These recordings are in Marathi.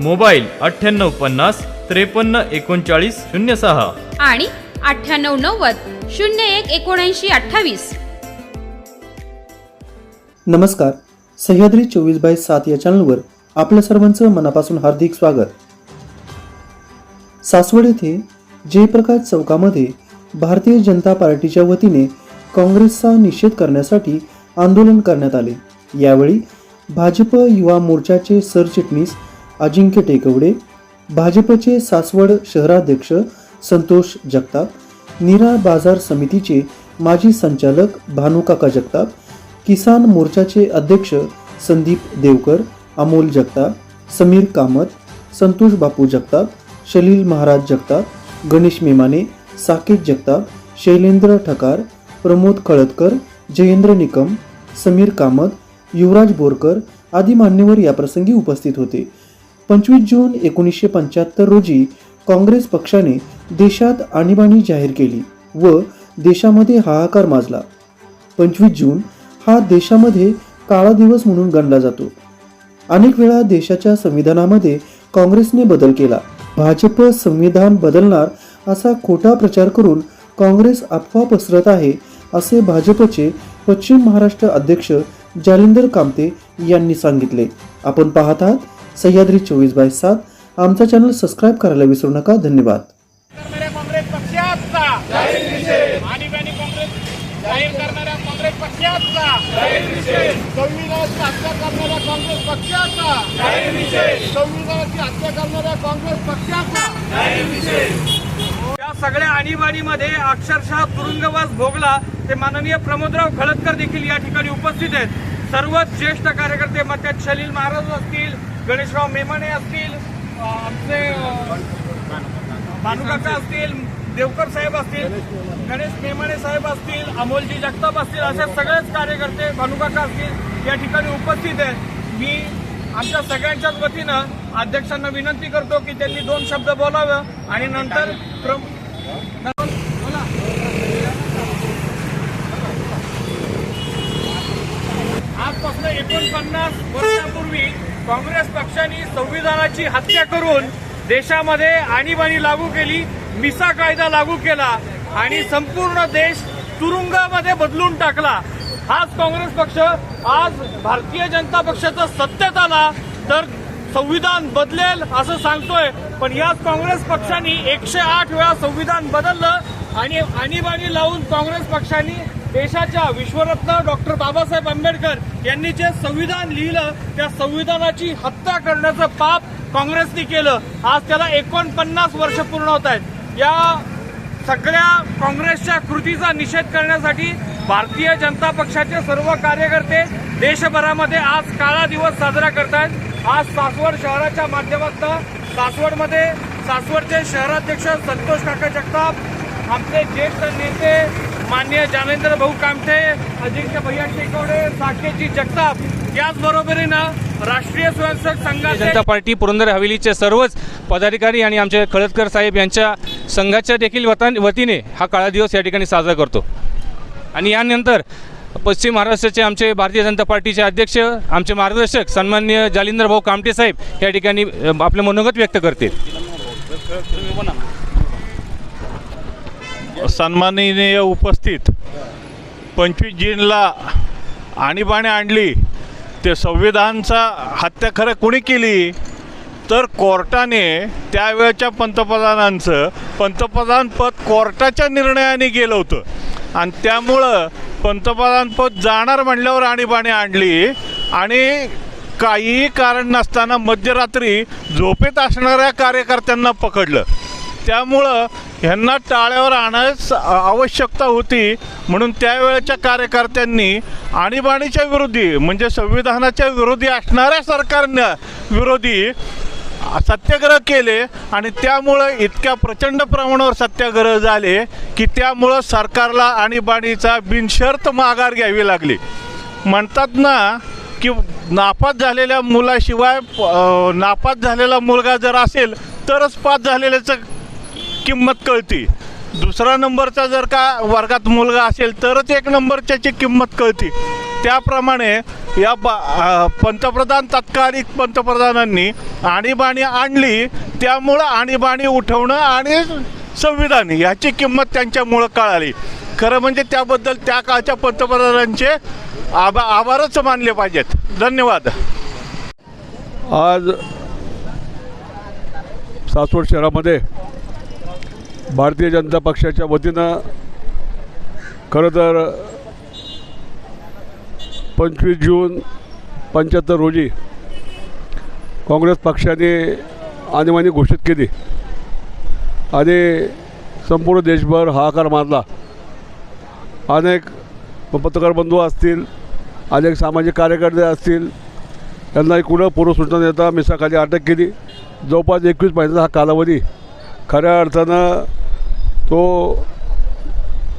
मोबाईल अठ्ठ्याण्णव पन्नास त्रेपन्न एकोणचाळीस शून्य सहा. आणि अठ्ठ्याण्णव नव्वद शून्य एक एकोणऐंशी अठ्ठावीस. नमस्कार. सह्याद्री चोवीस बाय सात या चॅनलवर आपल्या सर्वांचं मनापासून हार्दिक स्वागत. सासवड येथे जयप्रकाश चौकामध्ये भारतीय जनता पार्टीच्या वतीने काँग्रेसचा निषेध करण्यासाठी आंदोलन करण्यात आले. यावेळी भाजप युवा मोर्चाचे सरचिटणीस अजिंक्य टेकवडे भाजपचे सासवड शहराध्यक्ष संतोष जगताप नीरा बाजार समितीचे माजी संचालक भानुकाका जगताप किसान मोर्चाचे अध्यक्ष संदीप देवकर अमोल जगताप समीर कामत संतोष बापू जगताप शलील महाराज जगताप गणेश मेमाने साकेत जगताप शैलेंद्र ठकार प्रमोद खळदकर जयेंद्र निकम समीर कामत युवराज बोरकर आदी मान्यवर याप्रसंगी उपस्थित होते. पंचवीस जून एकोणीसशे पंच्याहत्तर रोजी काँग्रेस पक्षाने देशात आणीबाणी जाहीर केली व देशामध्ये हाहाकार माजला. पंचवीस जून हा देशामध्ये काळा दिवस म्हणून गणला जातो. अनेक वेळा देशाच्या संविधानामध्ये काँग्रेसने बदल केला. भाजप संविधान बदलणार असा खोटा प्रचार करून काँग्रेस अफवा पसरत आहे असे भाजपचे पश्चिम महाराष्ट्र अध्यक्ष जालिंदर कामते यांनी सांगितले. आपण पाहत सह्याद्री चोवीस बाय सात. आमचा चॅनल सबस्क्राईब करायला विसरू नका. धन्यवाद. करणाऱ्या काँग्रेस पक्षाचा. आणीबाणी काँग्रेस जाहीर करणाऱ्या काँग्रेस पक्षाचा. संविधानाची हत्या करणाऱ्या काँग्रेस पक्षाचा. संविधानाची हत्या करणाऱ्या काँग्रेस पक्षाचा. या सगळ्या आणीबाणीमध्ये अक्षरशः तुरुंगवास भोगला ते माननीय प्रमोदराव खळदकर देखील या ठिकाणी उपस्थित आहेत. सर्वच ज्येष्ठ कार्यकर्ते मग त्यात शलील महाराज असतील गणेशराव मेमाने असतील आपले भानुकाका असतील देवकर साहेब असतील गणेश मेमाने साहेब असतील अमोलजी जगताप असतील असे सगळेच कार्यकर्ते भानुकाका असतील या ठिकाणी उपस्थित आहेत. मी आमच्या सगळ्यांच्याच वतीनं अध्यक्षांना विनंती करतो की त्यांनी दोन शब्द बोलावं आणि नंतर एकोणपन्नास वर्षापूर्वी काँग्रेस पक्षाने संविधानाची हत्या करून देशामध्ये आणीबाणी लागू केली मिसा कायदा लागू केला आणि संपूर्ण देश तुरुंगामध्ये बदलून टाकला. हाच काँग्रेस पक्ष. आज भारतीय जनता पक्षाचा सत्तेत आला तर संविधान बदलेल असं सांगतोय. पण याच काँग्रेस पक्षाने एकशे आठ वेळा संविधान बदललं आणि आणीबाणी लावून काँग्रेस पक्षाने देशाच्या विश्वरत्न डॉक्टर बाबासाहेब आंबेडकर यांनी जे संविधान लिहिलं त्या संविधानाची हत्या करण्याचं पाप काँग्रेसने केलं. आज त्याला एकोणपन्नास वर्ष पूर्ण होत आहेत. या सगळ्या काँग्रेसच्या कृतीचा निषेध करण्यासाठी भारतीय जनता पक्षाचे सर्व कार्यकर्ते देशभरामध्ये आज काळा दिवस साजरा करतायत आज सासवड शहराच्या माध्यमातून सासवडमध्ये सासवडचे शहराध्यक्ष संतोष काका जगताप आमचे ज्येष्ठ नेते मान्य जानेंद्र भाऊ कामठे अजिंक्य भैया टेकवडे साकेतजी जगताप याचबरोबरीनं राष्ट्रीय स्वयंसेवक संघाचे जनता पार्टी पुरंदर हवेलीचे सर्वच पदाधिकारी आणि आमचे खळदकर साहेब यांच्या संघाच्या देखील वता वतीने हा काळा दिवस या ठिकाणी साजरा करतो. आणि यानंतर पश्चिम महाराष्ट्राचे आमचे भारतीय जनता पार्टीचे अध्यक्ष आमचे मार्गदर्शक सन्मान्य जालिंदर भाऊ कामटे साहेब या ठिकाणी आपलं आपले मनोगत व्यक्त करतील. सन्माननीय उपस्थित पंचवीस जीनला आणीबाणी आणली. ते संविधानचा हत्या खरं कुणी केली? तर कोर्टाने त्यावेळच्या पंतप्रधानांचं पंतप्रधानपद कोर्टाच्या निर्णयाने गेलं होतं. आणि त्यामुळं पंतप्रधानपद जाणार म्हणल्यावर आणीबाणी आणली. आणि काहीही कारण नसताना मध्यरात्री झोपेत असणाऱ्या कार्यकर्त्यांना पकडलं. त्यामुळं ह्यांना टाळ्यावर आणण्यास आवश्यकता होती. म्हणून त्यावेळेच्या कार्यकर्त्यांनी आणीबाणीच्या विरोधी म्हणजे संविधानाच्या विरोधी असणाऱ्या सरकारनं विरोधी सत्याग्रह केले आणि त्यामुळं इतक्या प्रचंड प्रमाणावर सत्याग्रह झाले की त्यामुळं सरकारला आणीबाणीचा बिनशर्त माघार घ्यावी लागली. म्हणतात ना की नापास झालेल्या मुलाशिवाय नापास झालेला मुलगा जर असेल तरच पास झालेल्याचं किंमत कळती. दुसरा नंबरचा जर का वर्गात मुलगा असेल तरच एक नंबरच्याची किंमत कळती. त्याप्रमाणे या बा पंतप्रधान तत्कालिक पंतप्रधानांनी आणीबाणी आणली त्यामुळं आणीबाणी उठवणं आणि संविधान ह्याची किंमत त्यांच्यामुळं कळाली. खरं म्हणजे त्याबद्दल त्या काळच्या पंतप्रधानांचे आभा आभारच मानले पाहिजेत. धन्यवाद. आज सासवड शहरामध्ये भारतीय जनता पक्षाच्या वतीनं खरं तर पंचवीस जून पंच्याहत्तर रोजी काँग्रेस पक्षाने आणीबाणी घोषित केली. आणि संपूर्ण देशभर हाहाकार मारला अनेक पत्रकार बंधू असतील अनेक सामाजिक कार्यकर्ते असतील त्यांना कुठं पूर्वसूचना देता मिसाखाली अटक केली. जवळपास एकवीस महिन्याचा हा कालावधी खऱ्या अर्थानं तो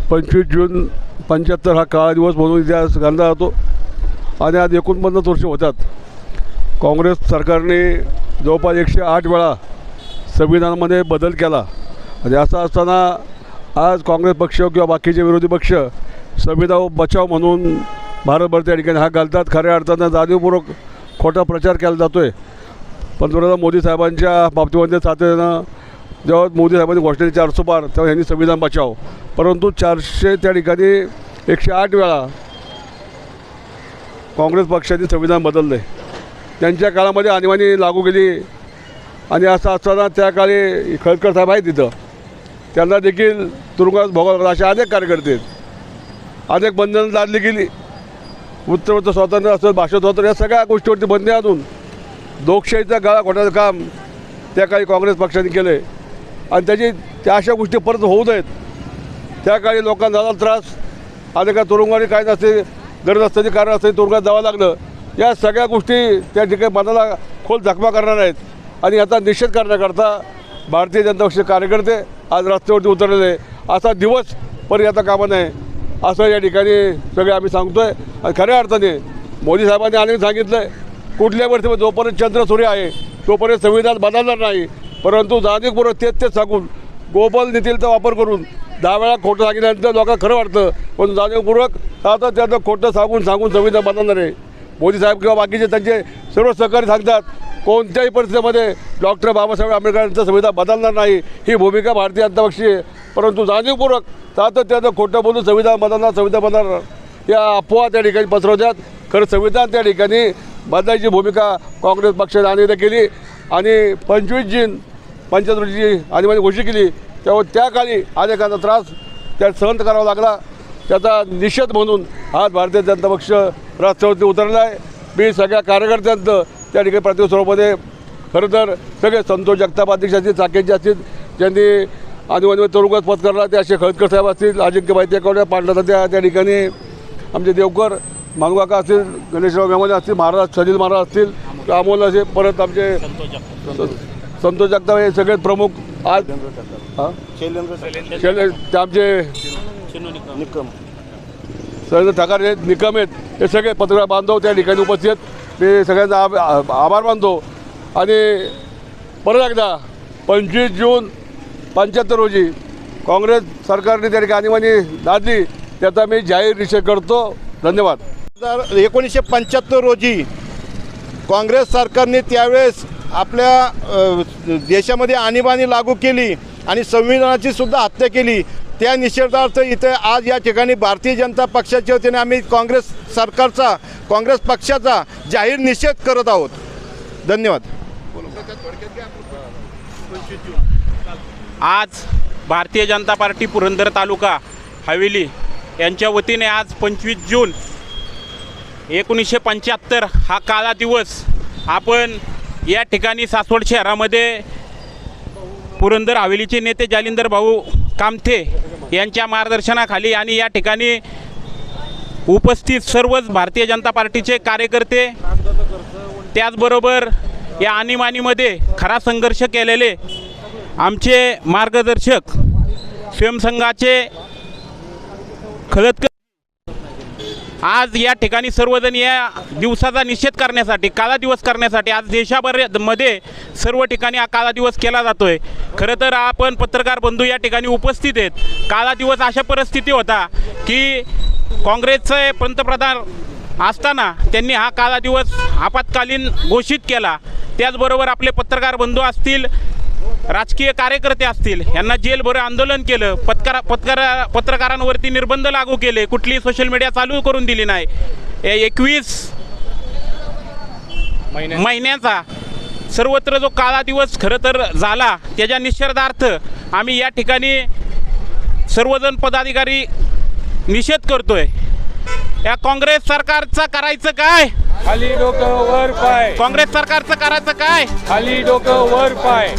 पंचवीस जून पंच्याहत्तर हा काळा दिवस म्हणून इतिहास घालला जातो आणि आज एकोणपन्नास वर्ष होतात. काँग्रेस सरकारने जवळपास एकशे आठ वेळा संविधानामध्ये बदल केला. आणि असं असताना आज काँग्रेस पक्ष किंवा बाकीचे विरोधी पक्ष संविधान बचाव म्हणून भारतभर त्या ठिकाणी हा घालतात. खऱ्या अर्थानं जाणीवपूर्वक खोटा प्रचार केला जातो आहे पंतप्रधान मोदी साहेबांच्या बाबतीमध्ये सातत्यानं जेव्हा मोदी साहेबांनी घोषणा केली चारशे पार तेव्हा ह्यांनी संविधान बचाव. परंतु चारशे त्या ठिकाणी एकशे आठ वेळा काँग्रेस पक्षाने संविधान बदललं. आहे त्यांच्या काळामध्ये आणीबाणी लागू केली. आणि असं असताना त्या काळी खळकर साहेब आहेत तिथं. त्यांना देखील तुरुंगात भोगावं लागलं. असे अनेक कार्यकर्ते अनेक बंधनं लादली गेली. उत्तरोत्तर स्वातंत्र्य असेल भाषा स्वातंत्र्य या सगळ्या गोष्टीवरती बंदी आणून लोकशाहीचा गाळा घोटाचं काम त्या काळी काँग्रेस पक्षाने केलं आहे आणि त्याची त्या अशा गोष्टी परत होऊ नयेत. त्या काळी लोकांना झाला त्रास. काय तुरुंगाने काय नसते गरज असताना कारण असते तुरुंगात जावं लागलं. या सगळ्या गोष्टी त्या ठिकाणी मनाला खोल जखमा करणार आहेत. आणि याचा निषेध करण्याकरता भारतीय जनता पक्षाचे कार्यकर्ते आज रस्त्यावरती उतरलेले असा दिवस परत येता कामा नये. असं या ठिकाणी सगळे आम्ही सांगतो आहे आणि खऱ्या अर्थाने मोदी साहेबांनी अनेक सांगितलं आहे कुठल्या वर्षी जोपर्यंत चंद्र सूर्य आहे तोपर्यंत संविधान बदलणार नाही. परंतु जाणीवपूर्वक तेच तेच सांगून गोपल नीतीचा वापर करून दहा वेळा खोटं सांगितल्यानंतर लोकांना खरं वाटतं. पण जाणीवपूर्वक आता त्याचं खोटं सांगून सांगून संविधान बदलणार आहे. मोदी साहेब किंवा बाकीचे त्यांचे सर्व सहकारी सांगतात कोणत्याही परिस्थितीमध्ये डॉक्टर बाबासाहेब आंबेडकरांचं संविधान बदलणार नाही. ही भूमिका भारतीय जनता पक्षी आहे. परंतु जाणीवपूर्वक सातत्यानं खोटं बोलून संविधान बदलणार संविधान बदलणार या अफवा त्या ठिकाणी पसरवतात. खरं संविधान त्या ठिकाणी बदलायची भूमिका काँग्रेस पक्षाने अनेकदा केली. आणि पंचवीस जून पंच्याहत्तर रोजी आणीबाणी घोषित केली तेव्हा त्या काळी अनेकांचा त्रास त्या सहन करावा लागला. त्याचा निषेध म्हणून आज भारतीय जनता पक्ष रस्त्यावरती उतरला आहे. मी सगळ्या कार्यकर्त्यांचं त्या ठिकाणी प्रत्येक स्वरूपामध्ये खरं तर सगळे संतोष जगताप अध्यक्ष असतील चाकेचे असतील ज्यांनी आणीबाणी तुरुंगात पत्करला ते असे खळदकर साहेब असतील अजिंक्य बाईतेकवड्या पांढरा त्या त्या ठिकाणी. आमचे देवकर मानवाका असतील गणेशराव मेमाने असतील महाराज सलील महाराज असतील अमोल असे परत आमचे संतोष जगताप हे सगळे प्रमुख आज हां? शैलेंद्र ते आमचे सगळे ठकार आहेत निकम आहेत. हे सगळे पत्रकार बांधव त्या ठिकाणी उपस्थित आहेत. मी सगळ्यांचा आभ- आ- आभार मानतो. आणि परत एकदा पंचवीस जून पंच्याहत्तर रोजी काँग्रेस सरकारने त्या ठिकाणी आणीबाणी लादली त्याचा मी जाहीर निषेध करतो. धन्यवाद. एकोणीसशे पंच्याहत्तर रोजी काँग्रेस सरकारने त्यावेळेस आपल्या देशामध्ये आणीबाणी लागू केली आणि संविधानाची सुद्धा हत्या केली त्या निषेधार्थ इथे आज या ठिकाणी भारतीय जनता पक्षाच्या वतीने आम्ही काँग्रेस सरकारचा काँग्रेस पक्षाचा जाहीर निषेध करत आहोत. धन्यवाद. आज भारतीय जनता पार्टी पुरंदर तालुका हवेली यांच्या वतीने आज पंचवीस जून एकोणीसशे पंच्याहत्तर हा काळा दिवस आपण या ठिकाणी सासवड शहरामध्ये पुरंदर हवेलीचे नेते जालिंदर भाऊ कामथे यांच्या मार्गदर्शनाखाली आणि या ठिकाणी उपस्थित सर्वच भारतीय जनता पार्टीचे कार्यकर्ते त्याचबरोबर या आणीमानीमध्ये खरा संघर्ष केलेले आमचे मार्गदर्शक स्वयंसंघाचे खळदकर आज या ठिकाणी सर्वजण या दिवसाचा निषेध करण्यासाठी काळा दिवस करण्यासाठी आज देशाभरमध्ये सर्व ठिकाणी हा काळा दिवस केला जातोय. खरं तर आपण पत्रकार बंधू या ठिकाणी उपस्थित आहेत. काळा दिवस अशा परिस्थिती होता की काँग्रेसचे पंतप्रधान असताना त्यांनी हा काळा दिवस आपत्कालीन घोषित केला. त्याचबरोबर आपले पत्रकार बंधू असतील राजकीय कार्यकर्ते असतील यांना जेलभर आंदोलन केलं पत्रकार पत्रकार पत्रकारांवरती निर्बंध लागू केले कुठली सोशल मीडिया चालू करून दिली नाही. एकवीस महिन्याचा सर्वत्र जो काळा दिवस खरं तर झाला त्याच्या निषेधार्थ आम्ही या ठिकाणी सर्वजण पदाधिकारी निषेध करतोय. या काँग्रेस सरकारचं करायचं काय? खाली डोकं वर पाय. काँग्रेस सरकारचं करायचं काय? खाली डोकं वर पाय.